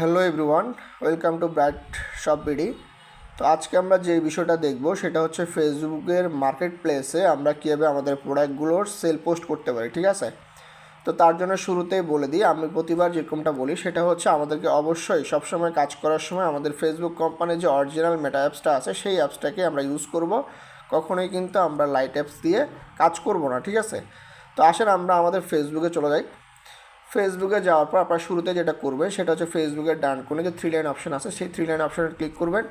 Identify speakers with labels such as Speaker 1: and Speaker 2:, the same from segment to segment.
Speaker 1: Hello everyone, welcome to bright shop BD. তো আজকে আমরা যে বিষয়টা দেখব সেটা হচ্ছে ফেসবুকের মার্কেট প্লেসে আমরা কীভাবে আমাদের প্রোডাক্টগুলোর সেল পোস্ট করতে পারি, ঠিক আছে? তো তার জন্য শুরুতেই বলে দিই, আমি প্রতিবার যেরকমটা বলি সেটা হচ্ছে আমাদেরকে অবশ্যই সবসময় কাজ করার সময় আমাদের ফেসবুক কোম্পানির যে অরিজিনাল মেটা অ্যাপসটা আছে সেই অ্যাপসটাকে আমরা ইউজ করব। কখনোই কিন্তু আমরা লাইট অ্যাপস দিয়ে কাজ করব না, ঠিক আছে? তো আসেন আমরা আমাদের ফেসবুকে চলে যাই। ফেসবুকে যাওয়ার পর আপনার শুরুতে যেটা করবেন, সেটা হচ্ছে ফেসবুকের ডান কোণে যে থ্রি লাইন অপশন আছে, সেই থ্রি লাইন অপশানে ক্লিক করবেন।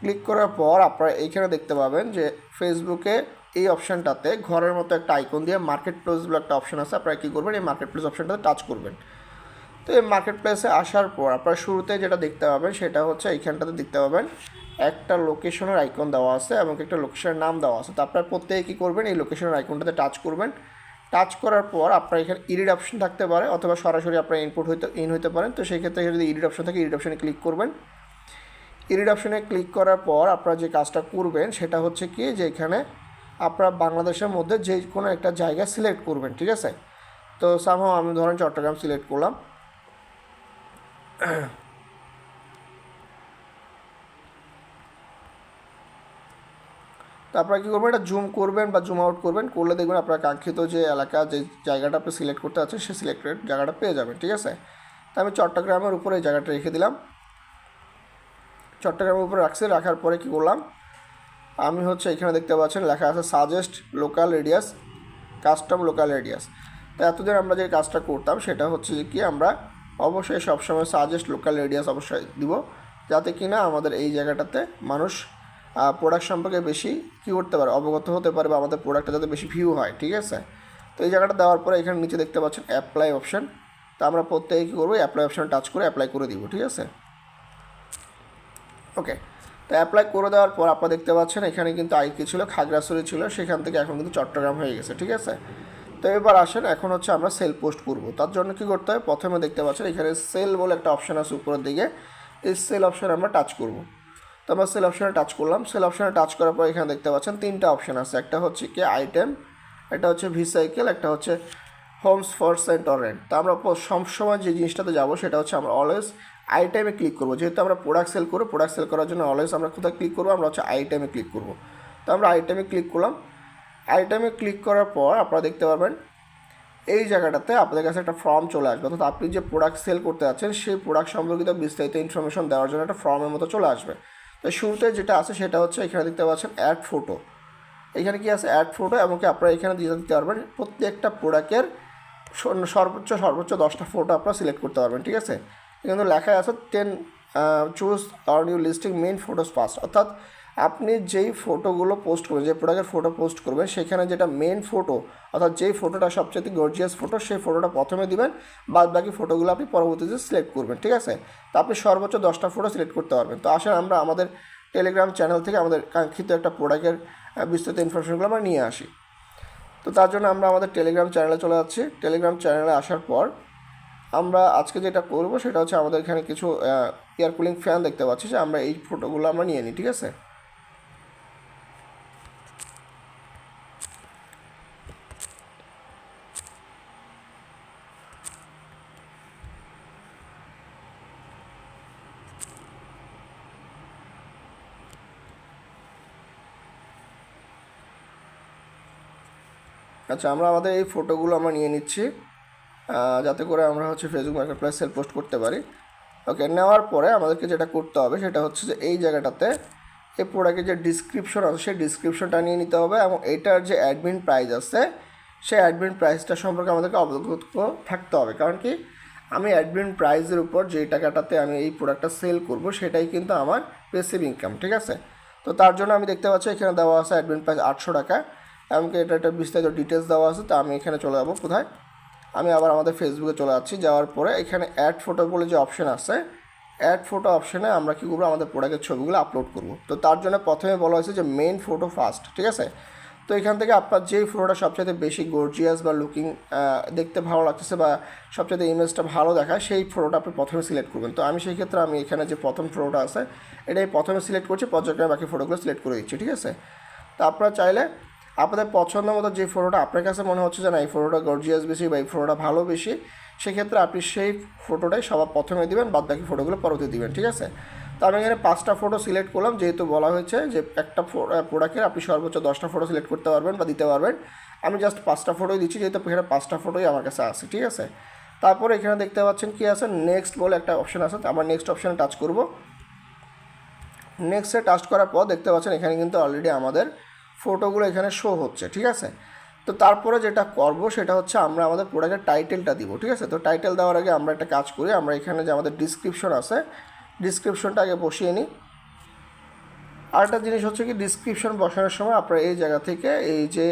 Speaker 1: ক্লিক করার পর আপনারা এইখানে দেখতে পাবেন যে ফেসবুকে এই অপশানটাতে ঘরের মতো একটা আইকন দিয়ে মার্কেট প্লেস বলে একটা অপশন আছে, আপনারা কী করবেন, এই মার্কেট প্লেস অপশানটাতে টাচ করবেন। তো এই মার্কেট প্লেসে আসার পর আপনারা শুরুতে যেটা দেখতে পাবেন, সেটা হচ্ছে এইখানটাতে দেখতে পাবেন, একটা লোকেশনের আইকন দেওয়া আছে এবং একটা লোকেশনের নাম দেওয়া আছে। তো আপনারা প্রত্যেকে কী করবেন, এই লোকেশনের আইকনটাতে টাচ করবেন। টাচ করার পর আপনার এখানে ইডিট অপশন থাকতে পারে, অথবা সরাসরি আপনার ইনপুট হইতে ইন হইতে পারেন তো সেই ক্ষেত্রে যদি ইডিট অপশন থাকে ইডিট অপশনে ক্লিক করবেন। ইডিট অপশনে ক্লিক করার পর আপনারা যে কাজটা করবেন, সেটা হচ্ছে কি যে এখানে আপনারা বাংলাদেশের মধ্যে যে কোনো একটা জায়গা সিলেক্ট করবেন, ঠিক আছে? তো সামহাও আমি ধরেন চট্টগ্রাম সিলেক্ট করলাম। তো আপনারা কী করবেন? এটা জুম করবেন বা জুম আউট করবেন, করলে দেখবেন আপনার কাঙ্ক্ষিত যে এলাকা, যে জায়গাটা আপনি সিলেক্ট করতে আছে সে সিলেক্টেড জায়গাটা পেয়ে যাবেন, ঠিক আছে? তো আমি চট্টগ্রামের উপরে এই জায়গাটা রেখে দিলাম। চট্টগ্রামের উপরে রাখছি, রাখার পরে কী করলাম? আমি হচ্ছে এখানে দেখতে পাচ্ছেন, লেখা আছে suggest local radius custom local radius তো এতদিন আমরা যে কাজটা করতাম, সেটা হচ্ছে যে কি আমরা অবশ্যই সবসময় সাজেস্ট লোকাল রেডিয়াস অবশ্যই দিব, যাতে কিনা আমাদের এই জায়গাটাতে মানুষ প্রোডাক্ট সম্পর্কে বেশি কী করতে পারে, অবগত হতে পারে বা আমাদের প্রোডাক্টটা যাতে বেশি ভিউ হয়, ঠিক আছে? তো এই জায়গাটা দেওয়ার পরে এখানে নিচে দেখতে পাচ্ছেন অ্যাপ্লাই অপশান তো আমরা প্রত্যেকে কী করব অ্যাপ্লাই অপশান টাচ করে অ্যাপ্লাই করে দিব, ঠিক আছে? ওকে তো অ্যাপ্লাই করে দেওয়ার পর আপনারা দেখতে পাচ্ছেন এখানে কিন্তু আইকি ছিল, খাগড়াছড়ি ছিল, সেখান থেকে এখন কিন্তু চট্টগ্রাম হয়ে গেছে, ঠিক আছে? তো এবার আসেন, এখন হচ্ছে আমরা সেল পোস্ট করব। তার জন্য কী করতে হবে প্রথমে দেখতে পাচ্ছেন এখানে সেল বলে একটা অপশান আছে উপরের দিকে। এই সেল অপশানে আমরা টাচ করব। তো আমরা সেল অপশানে টাচ করলাম। সেল অপশানে টাচ করার পর এখানে দেখতে পাচ্ছেন তিনটা অপশান আছে। একটা হচ্ছে কি আইটেম একটা হচ্ছে ভিসাইকেল একটা হচ্ছে homes for sent or rent তো আমরা সবসময় যে জিনিসটাতে যাব সেটা হচ্ছে আমরা অলওয়েজ আইটেমে ক্লিক করব। যেহেতু আমরা প্রোডাক্ট সেল করব প্রোডাক্ট সেল করার জন্য অলওয়েজ আমরা কোথায় ক্লিক করব? আমরা হচ্ছে আইটেমে ক্লিক করব। তো আমরা আইটেমে ক্লিক করলাম। আইটেমে ক্লিক করার পর আপনারা দেখতে পাবেন এই জায়গাটাতে আপনাদের কাছে একটা ফর্ম চলে আসবে। অর্থাৎ আপনি যে প্রোডাক্ট সেল করতে যাচ্ছেন, সেই প্রোডাক্ট সম্পর্কিত বিস্তারিত ইনফরমেশন দেওয়ার জন্য একটা ফর্মের মতো চলে আসবে। তো শুরুতে যেটা আছে সেটা হচ্ছে এখানে দেখতে পাচ্ছেন অ্যাড ফটো এখানে কি আছে? অ্যাড ফটো এবং কি আপনারা এখানে দিয়ে দিতে পারবেন প্রত্যেকটা প্রোডাক্টের সর্বোচ্চ সর্বোচ্চ দশটা ফটো আপনারা সিলেক্ট করতে পারবেন, ঠিক আছে? কিন্তু লেখা আছে টেন চুজ আর new listing main photos first অর্থাৎ আপনি যেই ফটোগুলো পোস্ট করবেন, যে প্রোডাক্টের ফটো পোস্ট করবেন, সেখানে যেটা মেন ফটো অর্থাৎ যেই ফটোটা সবচেয়ে গর্জিয়াস ফটো সেই ফটোটা প্রথমে দিবেন, বাদ বাকি ফটোগুলো আপনি পরবর্তীতে সিলেক্ট করবেন, ঠিক আছে? তো আপনি সর্বোচ্চ দশটা ফটো সিলেক্ট করতে পারবেন। তো আসেন আমরা আমাদের টেলিগ্রাম চ্যানেল থেকে আমাদের কাঙ্ক্ষিত একটা প্রোডাক্টের বিস্তারিত ইনফরমেশনগুলো আমরা নিয়ে আসি। তো তার জন্য আমরা আমাদের টেলিগ্রাম চ্যানেলে চলে যাচ্ছি। টেলিগ্রাম চ্যানেলে আসার পর আমরা আজকে যেটা করব, সেটা হচ্ছে আমাদের এখানে কিছু এয়ার কুলিং ফ্যান দেখতে পাচ্ছি যে আমরা এই ফটোগুলো আমরা নিয়ে নিই, ঠিক আছে? আচ্ছা আমরা আমাদের এই ফটোগুলো আমরা নিয়ে নিচ্ছি যাতে করে আমরা হচ্ছে Facebook marketplace sell post করতে পারি। ওকে নেওয়ার পরে আমাদেরকে যেটা করতে হবে সেটা হচ্ছে যে এই জায়গাটাতে এই প্রোডাক্টের যে ডিসক্রিপশন আছে, সেই ডিসক্রিপশনটা নিয়ে নিতে হবে এবং এটার যে অ্যাডমিন প্রাইস আছে, সেই অ্যাডমিন প্রাইসটা সম্পর্কে আমাদেরকে অবগত থাকতে হবে। কারণ কি? আমি অ্যাডমিন প্রাইসের উপর যে টাকাটাতে আমি এই প্রোডাক্টটা সেল করব, সেটাই কিন্তু আমার পেসিভ ইনকাম ঠিক আছে? তো তার জন্য আমি দেখতে পাচ্ছি এখানে দেওয়া আছে অ্যাডমিন প্রাইস আটশো টাকা। এমনকি এটা একটা বিস্তারিত ডিটেলস দেওয়া আছে, তো আমি এখানে চলে যাব কোথায়? আমি আবার আমাদের ফেসবুকে চলে যাচ্ছি, যাওয়ার পরে এখানে অ্যাড ফটো বলে যে অপশান আছে অ্যাড ফটো অপশানে আমরা কী করব? আমাদের প্রোডাক্টের ছবিগুলো আপলোড করব। তো তার জন্য প্রথমে বলা হয়েছে যে মেন ফটো ফার্স্ট ঠিক আছে? তো এখান থেকে আপনার যেই ফটোটা সবচেয়ে বেশি গর্জিয়াস বা লুকিং দেখতে ভালো লাগতেছে বা সবচেয়ে ইমেজটা ভালো দেখায়, সেই ফটোটা আপনি প্রথমে সিলেক্ট করবেন। তো আমি সেই ক্ষেত্রে আমি এখানে যে প্রথম ফটোটা আছে, এটাই প্রথমে সিলেক্ট করছি, পর্যায়ক্রমে বাকি ফটোগুলো সিলেক্ট করে দিচ্ছি, ঠিক আছে? তো আপনারা চাইলে আপনাদের পছন্দ মতো যে ফটোটা আপনার কাছে মনে হচ্ছে যে না, এই ফটোটা গর্জিয়াস বেশি বা এই ফটোটা ভালো বেশি, সেক্ষেত্রে আপনি সেই ফটোটাই সবার প্রথমে দিবেন, বাদ বাকি ফটোগুলো পরবর্তী দিবেন, ঠিক আছে? তো আমি এখানে পাঁচটা ফটো সিলেক্ট করলাম, যেহেতু বলা হয়েছে যে একটা প্রোডাক্টের আপনি সর্বোচ্চ দশটা ফটো সিলেক্ট করতে পারবেন বা দিতে পারবেন। আমি জাস্ট পাঁচটা ফটোই দিচ্ছি, যেহেতু এখানে পাঁচটা ফটোই আমার কাছে আছে, ঠিক আছে? তারপরে এখানে দেখতে পাচ্ছেন কি আছে? নেক্সট বলে একটা অপশন আছে আমরা নেক্সট অপশানে টাচ করব। নেক্সটে টাচ করার পর দেখতে পাচ্ছেন এখানে কিন্তু অলরেডি আমাদের ফটোগুলো এখানে শো হচ্ছে, ঠিক আছে? তো তারপরে যেটা করব সেটা হচ্ছে আমরা আমাদের প্রোডাক্টের টাইটেলটা দিব, ঠিক আছে? তো টাইটেল দেওয়ার আগে আমরা একটা কাজ করি, আমরা এখানে যে আমাদের ডিসক্রিপশন আছে ডিসক্রিপশনটা আগে বসিয়ে নিই। আরেকটা জিনিস হচ্ছে কি ডিসক্রিপশন বসানোর সময় আপনারা এই জায়গা থেকে এই যে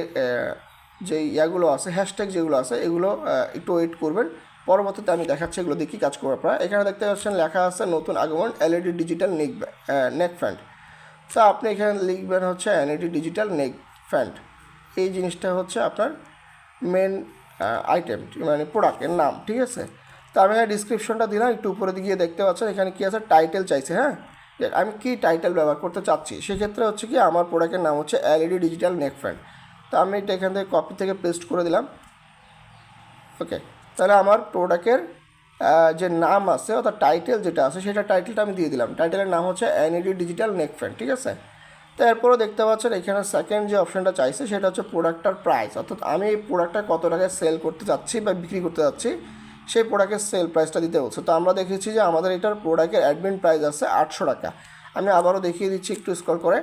Speaker 1: যে ইয়াগুলো আছে হ্যাশট্যাগ যেগুলো আছে, এগুলো একটু ওয়েট করবেন। পরবর্তীতে আমি দেখাচ্ছি, এগুলো দেখি, কাজ করব আপনারা। এখানে দেখতে পাচ্ছেন লেখা আছে, নতুন আগমন এলইডি ডিজিটাল নেক নেক ফ্যান্ট তো আপনি এখানে লিখবেন হচ্ছে এলইডি ডিজিটাল নেক ফ্যান্ট এই জিনিসটা হচ্ছে আপনার মেন আইটেম মানে প্রোডাক্টের নাম, ঠিক আছে? তো আমি এখানে ডিসক্রিপশনটা দিলাম, একটু উপরে দিকে দেখতে পাচ্ছেন, এখানে কী আছে? টাইটেল চাইছে হ্যাঁ? আমি কী টাইটেল ব্যবহার করতে চাচ্ছি? সেক্ষেত্রে হচ্ছে কি, আমার প্রোডাক্টের নাম হচ্ছে এলইডি ডিজিটাল নেক ফ্যান তো আমি এটা এখান থেকে কপি থেকে পেস্ট করে দিলাম। ওকে তাহলে আমার প্রোডাক্টের যে নাম আছে, অর্থাৎ টাইটেল যেটা আছে, সেটা টাইটেলটা আমি দিয়ে দিলাম। টাইটেলের নাম হচ্ছে এনইডি ডিজিটাল নেক ফ্যান ঠিক আছে? তো এরপরও দেখতে পাচ্ছেন, এখানে সেকেন্ড যে অপশনটা চাইছে, সেটা হচ্ছে প্রোডাক্টটার প্রাইস অর্থাৎ আমি এই প্রোডাক্টটা কত টাকায় সেল করতে চাচ্ছি বা বিক্রি করতে যাচ্ছি, সেই প্রোডাক্টের সেল প্রাইসটা দিতে বলছে। তো আমরা দেখেছি যে আমাদের এটার প্রোডাক্টের অ্যাডমিন প্রাইস আছে আটশো টাকা। আমি আবারও দেখিয়ে দিচ্ছি, একটু স্কল করে।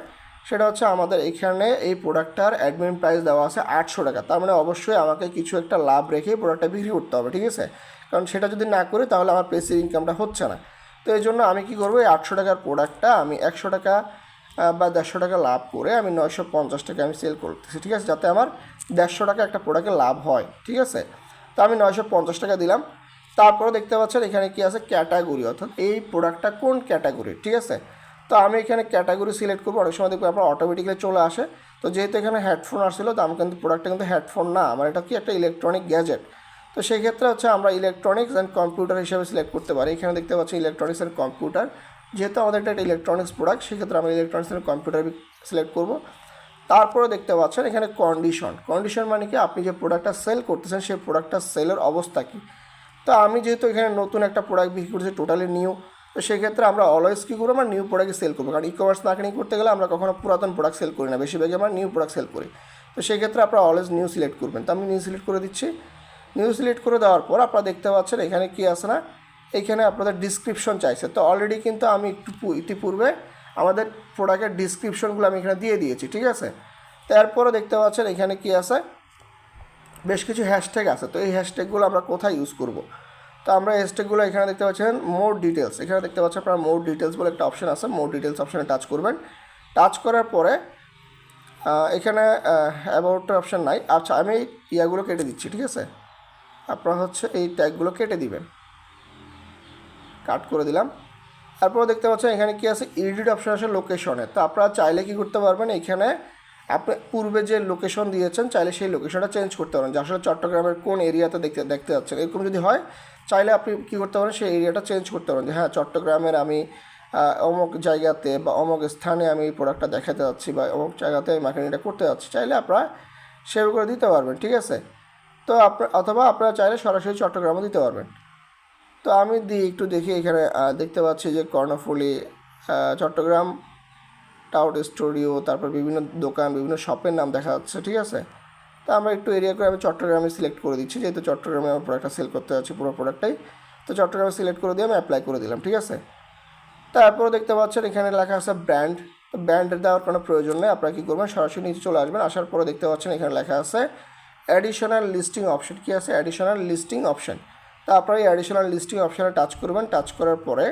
Speaker 1: সেটা হচ্ছে আমাদের এখানে এই প্রোডাক্টটার অ্যাডমিন প্রাইস দেওয়া আছে আটশো টাকা। তার মানে অবশ্যই আমাকে কিছু একটা লাভ রেখে প্রোডাক্টটা বিক্রি করতে হবে, ঠিক আছে? কারণ সেটা যদি না করি তাহলে আমার পেসিভ ইনকামটা হচ্ছে না। তো এই জন্য আমি কি করব, এই আটশো টাকার প্রোডাক্টটা আমি একশো টাকা বা দেড়শো টাকা লাভ করে আমি নয়শো পঞ্চাশ টাকা আমি সেল করতেছি, ঠিক আছে? যাতে আমার দেড়শো টাকা একটা প্রোডাক্টে লাভ হয়, ঠিক আছে? তো আমি নয়শো পঞ্চাশ টাকা দিলাম। তারপরে দেখতে পাচ্ছেন এখানে কি আছে? ক্যাটাগরি অর্থাৎ এই প্রোডাক্টটা কোন ক্যাটাগরি ঠিক আছে? তো আমি এখানে ক্যাটাগরি সিলেক্ট করব। অনেক সময় দেখব আপনার অটোমেটিক্যালি চলে আসে। তো যেহেতু এখানে হেডফোন আসছিল, তো আমি কিন্তু প্রোডাক্টটা কিন্তু হেডফোন না। আমার এটা কি? একটা ইলেকট্রনিক গ্যাজেট তো সেই ক্ষেত্রে হচ্ছে আমরা ইলেকট্রনিক্স অ্যান্ড কম্পিউটার হিসেবে সিলেক্ট করতে পারি। এখানে দেখতে পাচ্ছি ইলেকট্রনিক্স অ্যান্ড কম্পিউটার যেহেতু আমাদের একটা ইলেকট্রনিক্স প্রোডাক্ট সেক্ষেত্রে আমরা ইলেকট্রনিক্স অ্যান্ড কম্পিউটার সিলেক্ট করব। তারপরে দেখতে পাচ্ছেন এখানে কন্ডিশন কন্ডিশন মানে কি? আপনি যে প্রোডাক্টটা সেল করতেছেন, সেই প্রোডাক্টটা সেলের অবস্থা কী? তো আমি যেহেতু এখানে নতুন একটা প্রোডাক্ট বিক্রি করছি টোটালি নিউ তো সেক্ষেত্রে আমরা অলওয়েজ কী করব? আমরা নিউ প্রোডাক্ট সেল করব। কারণ ই কমার্স মার্কেটিং করতে গেলে আমরা কখনো পুরাতন প্রোডাক্ট সেল করি না। বেশিরভাগই আমরা নিউ প্রোডাক্ট সেল করি। তো সেক্ষেত্রে আপনারা অলওয়েজ নিউ সিলেক্ট করবেন। তো আমি নিউ সিলেক্ট করে দিচ্ছি। নিউ সিলেক্ট করে দেওয়ার পর আপনারা দেখতে পাচ্ছেন এখানে কি আছে না? এখানে আপনাদের ডিসক্রিপশন চাইছে। তো অলরেডি কিন্তু আমি একটু ইতিপূর্বে আমাদের প্রোডাক্টের ডিসক্রিপশনগুলো আমি এখানে দিয়ে দিয়েছি, ঠিক আছে? তারপরে দেখতে পাচ্ছেন এখানে কি আছে? বেশ কিছু হ্যাশট্যাগ আছে। তো এই হ্যাশট্যাগুলো আমরা কোথায় ইউজ করব? তো আমরা হ্যাশট্যাগুলো এখানে দেখতে পাচ্ছেন মোর ডিটেলস এখানে দেখতে পাচ্ছেন আপনারা মোর ডিটেলস বলে একটা অপশন আছে। মোর ডিটেলস অপশানে টাচ করবেন। টাচ করার পরে এখানে অ্যাবাউটের অপশান নাই। আচ্ছা আমি ইয়াগুলো কেটে দিচ্ছি, ঠিক আছে? আপনারা হচ্ছে এই ট্যাগগুলো কেটে দিবেন। কাট করে দিলাম। তারপর দেখতে পাচ্ছেন এখানে কি আছে? এডিট অপশন আছে লোকেশনে তো আপনারা চাইলে কি করতে পারবেন? এখানে আপনি পূর্বে যে লোকেশন দিয়েছেন, চাইলে সেই লোকেশনটা চেঞ্জ করতে পারেন। যে আসলে চট্টগ্রামের কোন এরিয়াতে দেখতে দেখতে যাচ্ছেন, এরকম যদি হয়, চাইলে আপনি কী করতে পারেন? সেই এরিয়াটা চেঞ্জ করতে পারেন। যে হ্যাঁ চট্টগ্রামের আমি অমুক জায়গাতে বা অমুক স্থানে আমি এই প্রোডাক্টটা দেখাতে যাচ্ছি বা অমুক জায়গাতে মার্কেটিংটা করতে যাচ্ছি। চাইলে আপনারা সেভ করে দিতে পারবেন, ঠিক আছে? তো আপনার অথবা আপনারা চাইলে সরাসরি চট্টগ্রামও দিতে পারবেন। তো আমি দিই একটু দেখি এখানে দেখতে পাচ্ছি যে কর্ণফুলি চট্টগ্রাম টাউট স্টুডিও, তারপর বিভিন্ন দোকান, বিভিন্ন শপের নাম দেখা যাচ্ছে, ঠিক আছে? তো আমরা একটু এরিয়া করে আমি চট্টগ্রামে সিলেক্ট করে দিচ্ছি, যেহেতু চট্টগ্রামে আমার প্রোডাক্টটা সেল করতে যাচ্ছি পুরো প্রোডাক্টটাই তো চট্টগ্রামে সিলেক্ট করে দিয়ে আমি অ্যাপ্লাই করে দিলাম, ঠিক আছে? তারপরে দেখতে পাচ্ছেন এখানে লেখা আছে ব্র্যান্ড তো ব্র্যান্ড দেওয়ার কোনো প্রয়োজন নেই, আপনারা কী করবেন? সরাসরি নিচে চলে আসবেন, আসার পরে দেখতে পাচ্ছেন এখানে লেখা আছে অ্যাডিশনাল লিস্টিং অপশন কী আছে? অ্যাডিশনাল লিস্টিং অপশন তো আপনারা এই অ্যাডিশনাল লিস্টিং অপশানে টাচ করবেন। টাচ করার পরে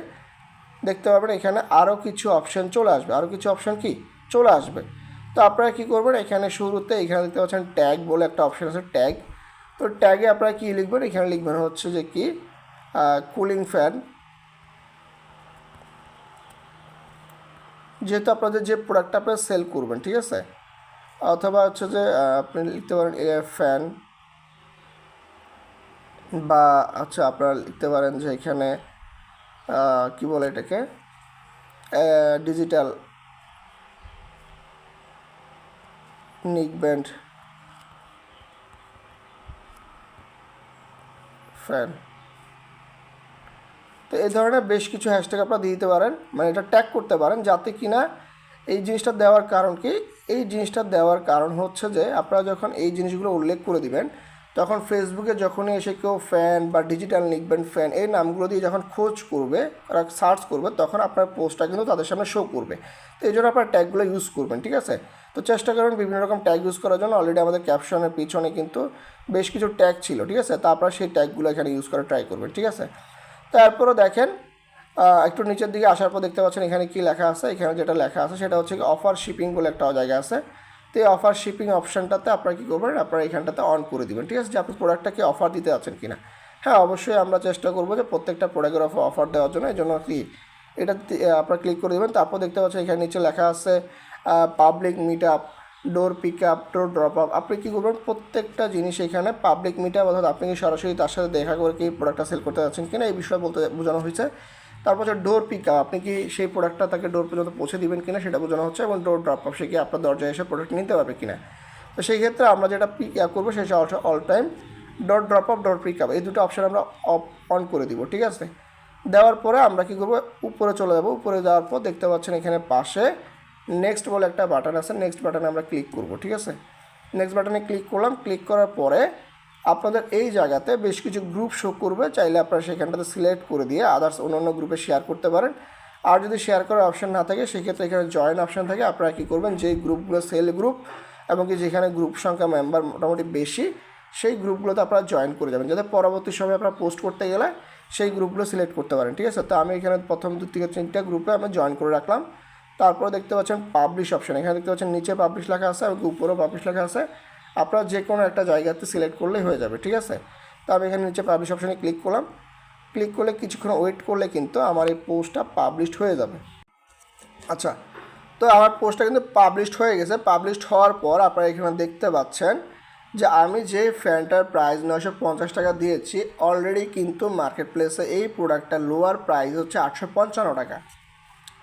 Speaker 1: দেখতে পাবেন এখানে আরও কিছু অপশান চলে আসবে। আরও কিছু অপশান কি? চলে আসবে। তো আপনারা কী করবেন? এখানে শুরুতে এখানে দেখতে পাচ্ছেন ট্যাগ বলে একটা অপশান আছে ট্যাগ তো ট্যাগে আপনারা কী লিখবেন? এখানে লিখবেন হচ্ছে যে কি? কুলিং ফ্যান যেহেতু আপনাদের যে প্রোডাক্টটা আপনারা সেল করবেন, ঠিক আছে? অথবা হচ্ছে যে আপনি লিখতে পারেন ফ্যান বা আচ্ছা আপনারা লিখতে পারেন যে এখানে কী বলে এটাকে? ডিজিটাল নিক ব্যান্ড ফ্যান তো এই ধরনের বেশ কিছু হ্যাশট্যাগ আপনারা দিয়ে দিতে পারেন মানে এটা ট্যাগ করতে পারেন, যাতে কিনা এই জিনিসটা দেওয়ার কারণ কি? এই জিনিসটা দেওয়ার কারণ হচ্ছে যে আপনারা যখন এই জিনিসগুলো উল্লেখ করে দিবেন, তখন ফেসবুকে যখনই এসে কেউ ফ্যান বা ডিজিটাল লিখবেন ফ্যান এই নামগুলো দিয়ে যখন খোঁজ করবে ওরা সার্চ করবে, তখন আপনার পোস্টটা কিন্তু তাদের সামনে শো করবে। তো এই জন্য আপনার ট্যাগগুলো ইউজ করবেন, ঠিক আছে? তো চেষ্টা করবেন বিভিন্ন রকম ট্যাগ ইউজ করার জন্য। অলরেডি আমাদের ক্যাপশনের পিছনে কিন্তু বেশ কিছু ট্যাগ ছিল, ঠিক আছে? তা আপনারা সেই ট্যাগগুলো এখানে ইউজ করে ট্রাই করবেন, ঠিক আছে? তারপরও দেখেন একটু নিচের দিকে আসার পর দেখতে পাচ্ছেন এখানে কি লেখা আছে? এখানে যেটা লেখা আছে সেটা হচ্ছে অফার শিপিং বলে একটা জায়গা আছে। তো এই অফার শিপিং অপশানটাতে আপনারা কী করবেন? আপনারা এখানটাতে অন করে দিবেন। ঠিক আছে, যে আপনি প্রোডাক্টটাকে অফার দিতে আছেন কিনা? হ্যাঁ অবশ্যই আমরা চেষ্টা করব যে প্রত্যেকটা প্রোডাক্টের অফার অফার দেওয়ার জন্য। এই জন্য কি এটা আপনারা ক্লিক করে দেবেন। তারপর দেখতে পাচ্ছেন এখানে নিচে লেখা আছে public meet up door pick up door drop up আপনি কী করবেন? প্রত্যেকটা জিনিস এখানে পাবলিক মিট আপ অর্থাৎ আপনি কি সরাসরি তার সাথে দেখা করে কি প্রোডাক্টটা সেল করতে যাচ্ছেন কিনা, এই বিষয়ে বলতে বোঝানো হয়েছে। তারপর হচ্ছে ডোর পিক আপ আপনি কি সেই প্রোডাক্টটা তাকে ডোর পর্যন্ত পৌঁছে দিবেন কিনা সেটা বোঝানো হচ্ছে এবং ডোর ড্রপ আপ সে কি আপনার দরজায় এসে প্রোডাক্ট নিতে পারবে কিনা? তো সেই ক্ষেত্রে আমরা যেটা পিক আপ করব সেটা all all time dot drop up dot pick up এই দুটো অপশান আমরা অফ অন করে দিব, ঠিক আছে? দেওয়ার পরে আমরা কী করব? উপরে চলে যাব, উপরে যাওয়ার পর দেখতে পাচ্ছেন এখানে পাশে নেক্সট বলে একটা বাটন আছে নেক্সট বাটনে আমরা ক্লিক করব, ঠিক আছে? নেক্সট বাটনে ক্লিক করলাম ক্লিক করার পরে আপনাদের এই জায়গাতে বেশ কিছু গ্রুপ শো করবে, চাইলে আপনারা সেখানটাতে সিলেক্ট করে দিয়ে আদার্স অন্য অন্য গ্রুপে শেয়ার করতে পারেন। আর যদি শেয়ার করার অপশন না থাকে, সেক্ষেত্রে এখানে জয়েন অপশন থাকে। আপনারা কী করবেন যেই গ্রুপগুলো সেল গ্রুপ এবং কি যেখানে গ্রুপ সংখ্যা মেম্বার মোটামুটি বেশি, সেই গ্রুপগুলোতে আপনারা জয়েন করে যাবেন। যাতে পরবর্তী সময়ে আপনারা পোস্ট করতে গেলে সেই গ্রুপগুলো সিলেক্ট করতে পারেন, ঠিক আছে? তো আমি এখানে প্রথম দু থেকে তিনটা গ্রুপে আমি জয়েন করে রাখলাম। তারপরে দেখতে পাচ্ছেন পাবলিশ অপশন এখানে দেখতে পাচ্ছেন নিচে পাবলিশ লেখা আছে এবং উপরেও পাবলিশ লেখা আছে। আপনারা যে কোনো একটা জায়গাতে সিলেক্ট করলেই হয়ে যাবে, ঠিক আছে? তো আমি এখানে নিচে পাবলিশ অপশনে ক্লিক করলাম। ক্লিক করলে কিছুক্ষণ ওয়েট করলে কিন্তু আমার এই পোস্টটা পাবলিশড হয়ে যাবে। আচ্ছা তো আমার পোস্টটা কিন্তু পাবলিশড হয়ে গেছে। পাবলিশড হওয়ার পর আপনারা এখানে দেখতে পাচ্ছেন যে আমি যে ফ্যানটার প্রাইস নয়শো পঞ্চাশ টাকা দিয়েছি অলরেডি কিন্তু মার্কেট প্লেসে এই প্রোডাক্টটা লোয়ার প্রাইস হচ্ছে আটশো পঞ্চান্ন টাকা।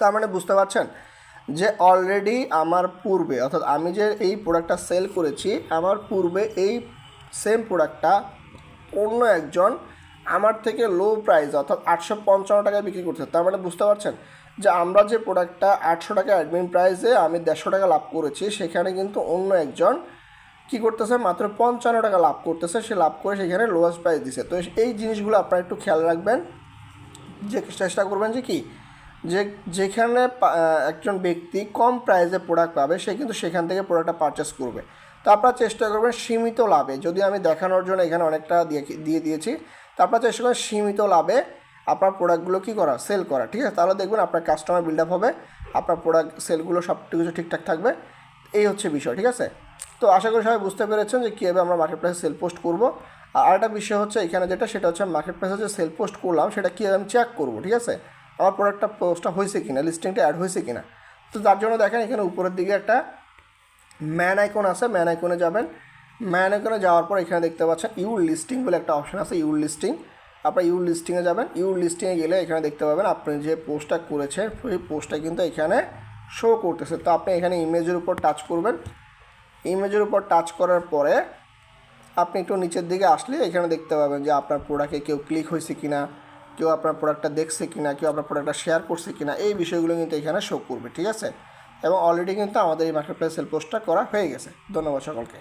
Speaker 1: তার মানে বুঝতে পারছেন? যে অলরেডি আমার পূর্বে, অর্থাৎ আমি যে এই প্রোডাক্টটা সেল করেছি, আমার পূর্বে এই সেম প্রোডাক্টটা অন্য একজন আমার থেকে লো প্রাইস অর্থাৎ আটশো পঞ্চান্ন টাকায় বিক্রি করছে। তার মানে বুঝতে পারছেন? যে আমরা যে প্রোডাক্টটা আটশো টাকা অ্যাডমিন প্রাইসে আমি দেড়শো টাকা লাভ করেছি, সেখানে কিন্তু অন্য একজন কি করতেছে? মাত্র পঞ্চান্ন টাকা লাভ করতেছে, সে লাভ করে সেখানে লোয়েস্ট প্রাইস দিছে। তো এই জিনিসগুলো আপনারা একটু খেয়াল রাখবেন। যে চেষ্টা করবেন যে কি যে যেখানে একজন ব্যক্তি কম প্রাইসে প্রোডাক্ট পাবে, সে কিন্তু সেখান থেকে প্রোডাক্টটা পারচেস করবে। তো আপনারা চেষ্টা করবেন সীমিত লাভে। যদি আমি দেখানোর জন্য এখানে অনেকটা দিয়ে দিয়ে দিয়েছি, তো আপনারা চেষ্টা করবেন সীমিত লাভে আপনার প্রোডাক্টগুলো কী করা সেল করা, ঠিক আছে? তাহলে দেখবেন আপনার কাস্টমার বিল্ড আপ হবে, আপনার প্রোডাক্ট সেলগুলো সব কিছু ঠিকঠাক থাকবে। এই হচ্ছে বিষয়, ঠিক আছে? তো আশা করি সবাই বুঝতে পেরেছেন যে কীভাবে আমরা মার্কেট প্লেসে সেল পোস্ট করব। আর একটা বিষয় হচ্ছে এখানে যেটা, সেটা হচ্ছে মার্কেট প্লেসে যে সেল পোস্ট করলাম, সেটা কীভাবে আমি চেক করব, ঠিক আছে? আমার প্রোডাক্টটা পোস্টটা হয়েছে কিনা লিস্টিংটা অ্যাড হয়েছে কিনা, তো তার জন্য দেখেন এখানে উপরের দিকে একটা ম্যান আইকন আছে ম্যান আইকনে যাবেন। ম্যান আইকনে যাওয়ার পর এখানে দেখতে পাচ্ছেন ইউর লিস্টিং বলে একটা অপশন আছে ইউর লিস্টিং আপনার ইউর লিস্টিংয়ে যাবেন ইউর লিস্টিংয়ে গেলে এখানে দেখতে পাবেন আপনি যে পোস্টটা করেছেন সেই পোস্টটা কিন্তু এখানে শো করতেছে। তো আপনি এখানে ইমেজের উপর টাচ করবেন। ইমেজের উপর টাচ করার পরে আপনি একটু নিচের দিকে আসলে এখানে দেখতে পাবেন যে আপনার প্রোডাক্টে কেউ ক্লিক হয়েছে কিনা। কেউ আপনার প্রোডাক্টটা দেখছে কি না কেউ আপনার প্রোডাক্টটা শেয়ার করছে কি না এই বিষয়গুলো কিন্তু এখানে শো করবে, ঠিক আছে? এবং অলরেডি কিন্তু আমাদের এই মার্কেট প্লেস সেল পোস্টটা করা হয়ে গেছে। ধন্যবাদ সকলকে।